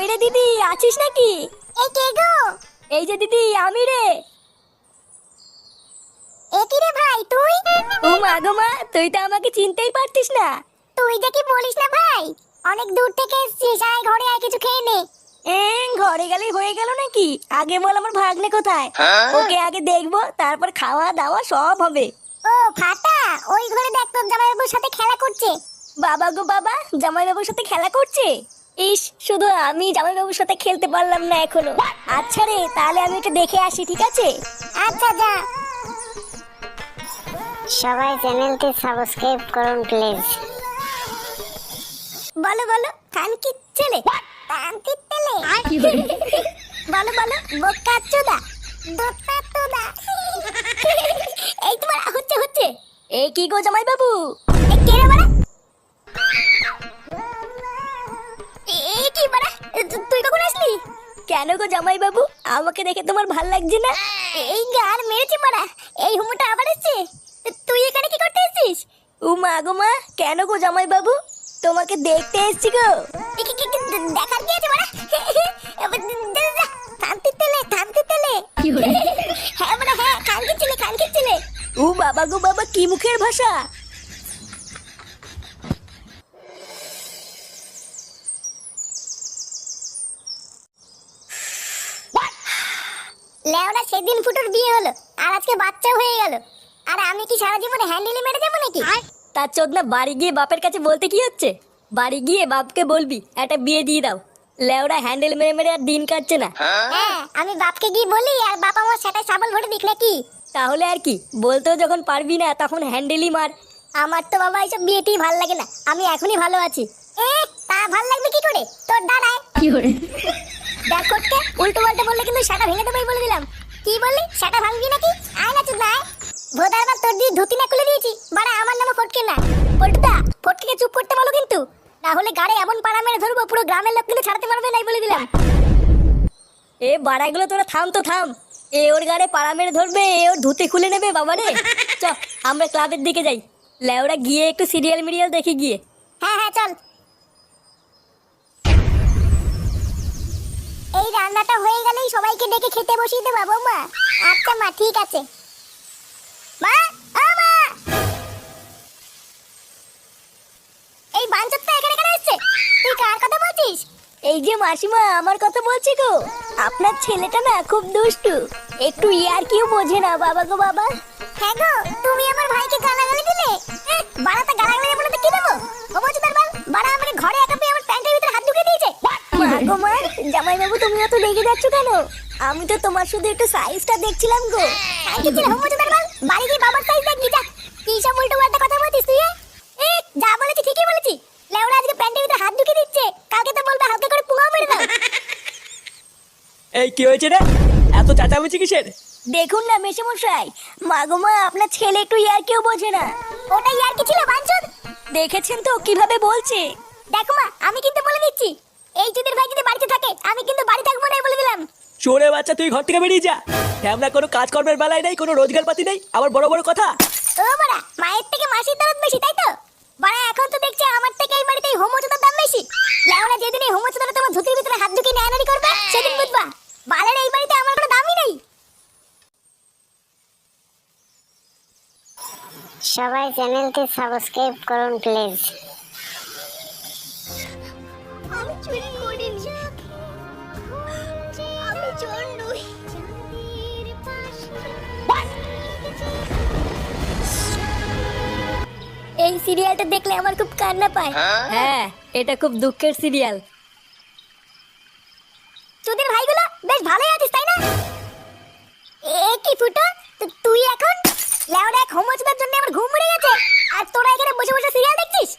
কই রে দিদি আছিস নাকি? এ কে গো? এই যে দিদি আমি রে। এ কি রে ভাই তুই? ও মা গো মা তুই তো আমাকে চিনতেই পারতিস না। তুই যে কি বলিস না ভাই? অনেক দূর থেকে এসেছিস আয় ঘরে আয় কিছু খেয়ে নে। এ ঘরে গেলেই হয়ে গেল নাকি? আগে বল আমার ভাগ্নে কোথায়। ওকে আগে দেখব তারপর খাওয়া দাওয়া সব হবে। ও ফাটা ওই ঘরে দেখ তোর জামাইবাবুর সাথে খেলা করছে। বাবা গো বাবা জামাইবাবুর সাথে খেলা করছে? ইস শুধু আমি জামাইবাবুর সাথে খেলতে পারলাম না এখনও। আচ্ছা রে তাহলে আমি একটু দেখে আসি ঠিক আছে? আচ্ছা যা। সবাই চ্যানেলটি সাবস্ক্রাইব করুন প্লিজ। বলো বলো কানকির ছেলে। কানকির ছেলে। বলো? বলো বোকা চোদা। দোতা তোদা। এই তোমার হচ্ছে হচ্ছে। এ কি গো জামাইবাবু? এ কে রে বাড়া তুই কখন আসলি? কেন গো জামাইবাবু? আমাকে দেখে তোমার ভালো লাগছে না? এই গার মেরেছে বাড়া এই হুমোটা আবার এসছে? তুই এখানে কি করতে এসেছিস? ও মা গো মা কেন গো জামাইবাবু? তোমাকে দেখতে এসছি গো। দেখার কি আছে দে- দে, কানকির ছেলে হ্যাঁ বাড়া হ্যাঁ কানকির ছেলে কানকির ছেলে। ও বাবা গো বাবা কি মুখের ভাষা? লেওরা সেদিন ফুটোর বিয়ে হলো আর আজকে বাচ্চাও হয়ে গেল। আর আমি কি সারা জীবনে হ্যান্ডেলে মেরে যাব নাকি? তার চোদনা বাড়ি গিয়ে বাপের কাছে বলতে কি হচ্ছে? বাড়ি গিয়ে বাপকে বলবি একটা বিয়ে দিয়ে দাও। লেওরা হ্যান্ডেল মেরে মেরে আর দিন কাটছে না। হ্যাঁ? আমি বাপকে গিয়ে বলি আর বাপ আমার সেটাই সাবল ভরে দিক নাকি? তাহলে আর কি বলতেও যখন পারবি না তখন হ্যান্ডেলই মার। আমার তো বাবা এইসব বিয়েতেই ভালো লাগে না আমি এখনই ভালো আছি। এ তা ভালো লাগবে কি করে? তোর দাঁড়ায় দেখ কোটকে উল্টো পাল্টা বললে কিন্তু সেটা ভেঙে দেবোই বলে দিলাম। কি বললি? সেটা ভাঙবি নাকি? আয় না চুদ না ভোদার বার তোর দিয়ে ধুতি না খুলে দিয়েছি। বাড়া, আমার নামে ফটকে না। পল্টুদা ফটকে চুপ করতে বলো কিন্তু। না হলে গাড়ি এমন পাড়া মেরে ধরবো, পুরো গ্রামের লোক কিন্তু ছাড়াতে পারবে নাই বলে দিলাম। এ বাড়াগুলো তোরা থাম তো, থাম। এ ওর গাড়ে পাড়া মেরে ধরবে, এ ওর ধুতে খুলে নেবে, বাবা রে। চ, আমরা ক্লাবের দিকে যাই। লেওরা গিয়ে একটু সিরিয়াল মিরিয়াল দেখে গিয়ে। হ্যাঁ হ্যাঁ চল। এই রান্নাটা হয়ে গেলেই সবাইকে ডেকে খেতে বসিয়ে দেবো বৌমা। আচ্ছা মা ঠিক আছে। মা ও মা! এই বাঞ্চতটা এখানে কেন এসছে? তুই কার কথা বলছিস? এই যে মাসিমা আমার কথা বলছি গো। আপনার ছেলেটা না খুব দুষ্টু। একটু ইয়ার কিউ বোঝে না বাবা গো বাবা। হ্যাঁ গো তুমি আমার ভাইকে গালাগালি দিলে? বাড়াতে গালাগালি বলে তো কি দেবো? ও বলছি তার বাড়া আমার ঘরে একা গো মা জামাইবাবু তুমি অত রেগে যাচ্ছ কেন? আমি তো তোমার শুধু একটু সাইজটা দেখছিলাম গো। কি ছিল হোম তার বল বাড়ি গিয়ে বাবার সাইজ দেখবি যা। কি সব উল্টো পাল্টা কথা বলছিস তুই এ? এ যা বলেছি ঠিকই বলেছি। লেওড়া আজকে প্যান্টের ভিতরে হাত ঢুকে দিচ্ছে। কালকে তো বলবে হালকা করে পুঙাও মেরে দাও। এই কি হয়েছে রে? এত চেঁচামেচি কিসের? দেখুন না মেশামশাই মা গো মা আপনার ছেলে একটু ইয়ার কেউ বোঝে না। ওটাই আর কি ছিল বাঞ্চুদ দেখেছেন তো কীভাবে বলছে? দেখো মা আমি কিন্তু বলে দিচ্ছি। এই চুদির ভাই যদি বাড়িতে থাকে আমি কিন্তু বাড়ি থাকব না বলে দিলাম। চোরে বাচ্চা তুই ঘর থেকে বেরিয়ে যা। আমরা কোনো কাজকর্মের বেলায় নেই কোনো রোজগার পাতি নেই আবার বড় বড় কথা। ও বাড়া মায়ের থেকে মাসির দরদ বেশি তাই তো? বাড়া এখন তো দেখছি আমার থেকে এই বাড়িতে হোমোচোদার দাম বেশি। লেওরা যেদিন এই হোমোচোদারা তোমার ধুতির ভিতরে হাত ঢুকিয়ে নেয়ানারি করবে সেদিন বুঝবা বালের এই বাড়িতে আমার কোনো দামই নেই। সবাই চ্যানেলটি সাবস্ক্রাইব করুন প্লিজ। এই সিরিয়ালটা দেখলে আমার খুব কান্না পায়। হ্যাঁ? এটা খুব দুঃখের সিরিয়াল। তোদের ভাইগুলো বেশ ভালোই আছিস তাই না? এ কি ফুটো? তু- তুই এখন? লেওরা এক হোমোচোদার জন্য আমার ঘুম উড়ে গেছে। আর তোরা এখানে বসে বসে সিরিয়াল দেখছিস?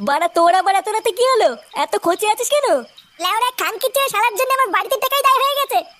বাড়া তোরা বাড়া তোরাতে কি হলো? এত খোঁচে আছিস কেন? লেওরা খান কিচ্ছে সারার জন্য আমার বাড়িতে টাকাই দায় হয়ে গেছে।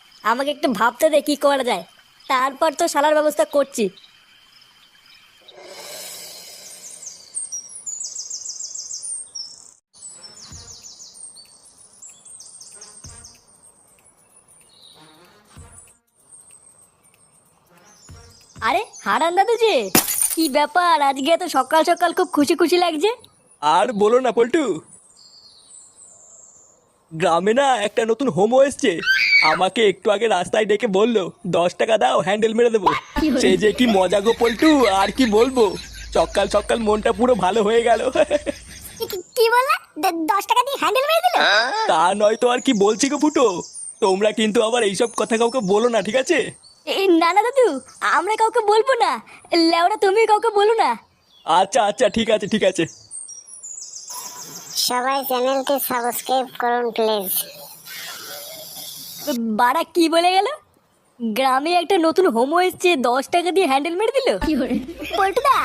আমাকে একটু ভাবতে দে কি করা যায়। তারপর তো সালার ব্যবস্থা করছি। আরে, হারান দাদু যে, কি ব্যাপার? আজকে এত সকাল সকাল খুব খুশি খুশি লাগছে। আর বলো না, পল্টু। গ্রামে না একটা নতুন হোমো এসছে। আমাকে একটু আগে রাস্তায় ডেকে বলল দশ টাকা দাও হ্যান্ডেল মেরে দেবো। সে যে কি মজা গো পল্টু আর কি বলব? সকাল সকাল মনটা পুরো ভালো হয়ে গেল। কি- বললা? দশ টাকা দিয়ে হ্যান্ডেল মেরে দিল? তা নয় তো আর কি বলছি গো ফুটো? তোমরা কিন্তু আবার এইসব কথা কাউকে বলো না ঠিক আছে? এই না না দাদু আমরা কাউকে বলব না। লেওরা তুমি কাউকে বলো না। আচ্ছা আচ্ছা ঠিক আছে ঠিক আছে। সবাই চ্যানেলটি সাবস্ক্রাইব করুন প্লিজ। বাড়া কি বলে গেল? গ্রামে একটা নতুন হোমো এসছে দশ টাকা দিয়ে হ্যান্ডেল মেরে দিল। পল্টুদা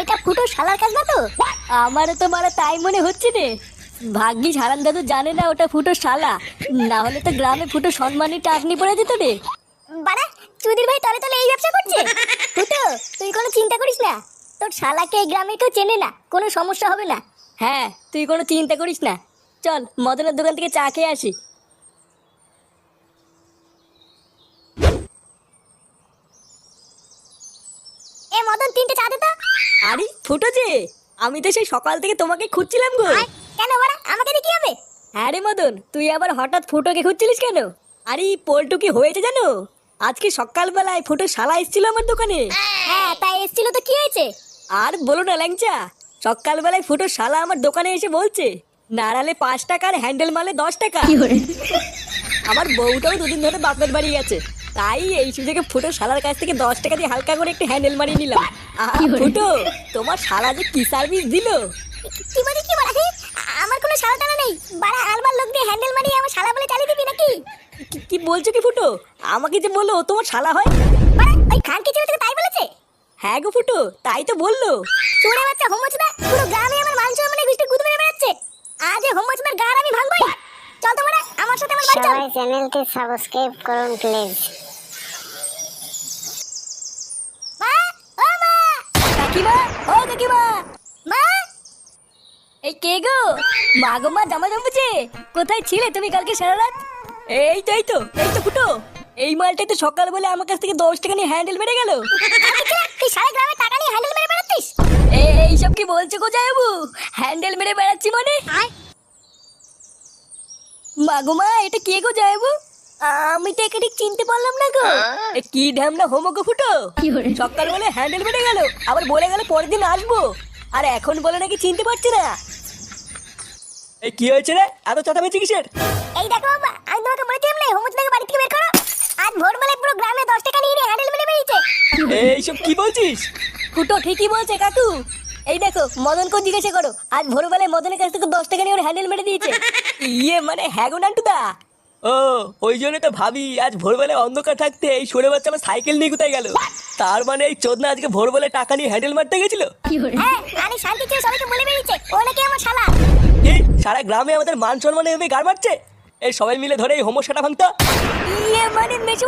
এটা ফুটো শালার কাজ না তো? আমারও তো বাড়া তাই মনে হচ্ছে রে ভাগ্যিস হারান দাদু জানে না ওটা ফুটো শালা। না হলে তো গ্রামে ফুটো সম্মানী টাকনি পড়ে যেত রে বাড়া চুদির ভাই তলে তলে এই ব্যবসা করছে? ফুটো তুই কোনো চিন্তা করিস না। তোর শালাকে এই গ্রামে কেউ চেনে না কোনো সমস্যা হবে না। হ্যাঁ তুই কোনো চিন্তা করিস না। চল মদনের দোকান থেকে চা খেয়ে আসি এ মদন তিনটে চা দে তো। আরে ফুটো যে আমি তো সেই সকাল থেকে তোমাকে খুঁজছিলাম গো। কেন বাড়া আমাকে কি হবে? হ্যাঁ রে মদন তুই আবার হঠাৎ ফুটোকে খুঁজছিলিস কেন? আরে পল্টু কি হয়েছে জানো? আজকে সকালবেলায় ফুটো শালা এসেছিল আমার দোকানে। হ্যাঁ তাই এসেছিল তো কি হয়েছে? আর বলো না ল্যাংচা সকালবেলায় ফুটো শালা আমার দোকানে এসে বলছে নাড়ালে পাঁচ টাকা আর হ্যান্ডেল মারলে দশ টাকা। আমার বউটাও দুদিন ধরে বাপের বাড়ি গেছে। তাই এই সুযোগে ফুটো শালার কাছ থেকে দশ টাকা দিয়ে হালকা করে একটু হ্যান্ডেল মারিয়ে নিলাম। আহা, ফুটো তোমার শালা যে কি সার্ভিস দিল? কি বলি কি বলা হে? আমার কোনো শালা টালা নেই। বাড়া আলবার লোক দিয়ে হ্যান্ডেল মারিয়ে আমার শালা বলে চালিয়ে দিবি নাকি? কি- কি বলছো কি ফুটো? আমাকে যে বলল ও তোমার শালা হয়? বাড়া ওই খান কি ছেলে তোকে তাই বলেছে? হ্যাঁ গো ফুটো তাই তো বলল। চোরে বাচ্চা হোমচদা পুরো গ্রামে আমার মান সম্মানে গুষ্টি গুদ মেরে বেড়াচ্ছে। আজ এই হোমচদার গার আমি ভাঙবই। চল তো মারা আমার সাথে আমার বাড়ি চল। সবাই চ্যানেলটি সাবস্ক্রাইব করুন প্লিজ মা ও মা কাকিমা ও কাকিমা মা? এই কে গো? মা গো মা জামা জমেছে। কোথায় ছিলে তুমি কালকে সারা রাত? এই তো এই তো এই তো ফুটো। এই মালটাই তো সকাল বলে আমার কাছ থেকে দশ টাকা নিয়ে হ্যান্ডেল মেরে গেল। তুই সারা গ্রামে টাকা নিয়ে হ্যান্ডেল মেরে বেড়াচ্ছিস? এই সব কি বলছো গো যাবু হ্যান্ডেল মেরে বেড়াচ্ছি মানে? আয়। মা মা এটা কে গো যাবু আমি তো একে ঠিক চিনতে পারলাম না গো। এ কি ঢ্যামনা হোমো গো ফুটো? সকাল বলে হ্যান্ডেল মেরে গেল আবার বলে গেল পরের দিন আসব। আর এখন বলে নাকি চিনতে পারছি না। এই কি হয়েছে রে? এত চাতামেচি কিসের? এই দেখো বাবা আমি তোমাকে বলেছিলাম না হোমচদাকে বাড়ি থেকে বের করো। আজ ভোরবেলায় পুরো গ্রামে দশ টাকা নিয়ে হ্যান্ডেল মেরে বেরিয়েছে। এইসব কি বলছিস? ফুটো ঠিকই বলছে কাকু। এই দেখো মদনকে জিজ্ঞাসা করো? আজ ভোরবেলায় মদনের কাছ থেকে দশ টাকা নিয়ে ওর হ্যান্ডেল মেরে দিয়েছে। ইয়ে মানে হ্যাঁ গো নান্টুদা। ও ওই জন্য তো ভাবি আজ ভোরবেলায় অন্ধকার থাকতে এই সরে বাচ্চা আমার সাইকেল নিয়ে কোথায় গেল? তার মানে এই চোদনা আজকে ভোরবেলায় টাকা নিয়ে হ্যান্ডেল মারতে গেছিল? হ্যাঁ আমি শান্তি ছেড়ে সবাইকে বলে বেরিয়েছে। ও নাকি আমার শালা। কি? সারা গ্রামে আমাদের মান সম্মানে এভাবে গাড় মারছে? এই সবাই মিলে ধরে এই হোমসাটা ভাঙতো। ইয়ে মানে মেশো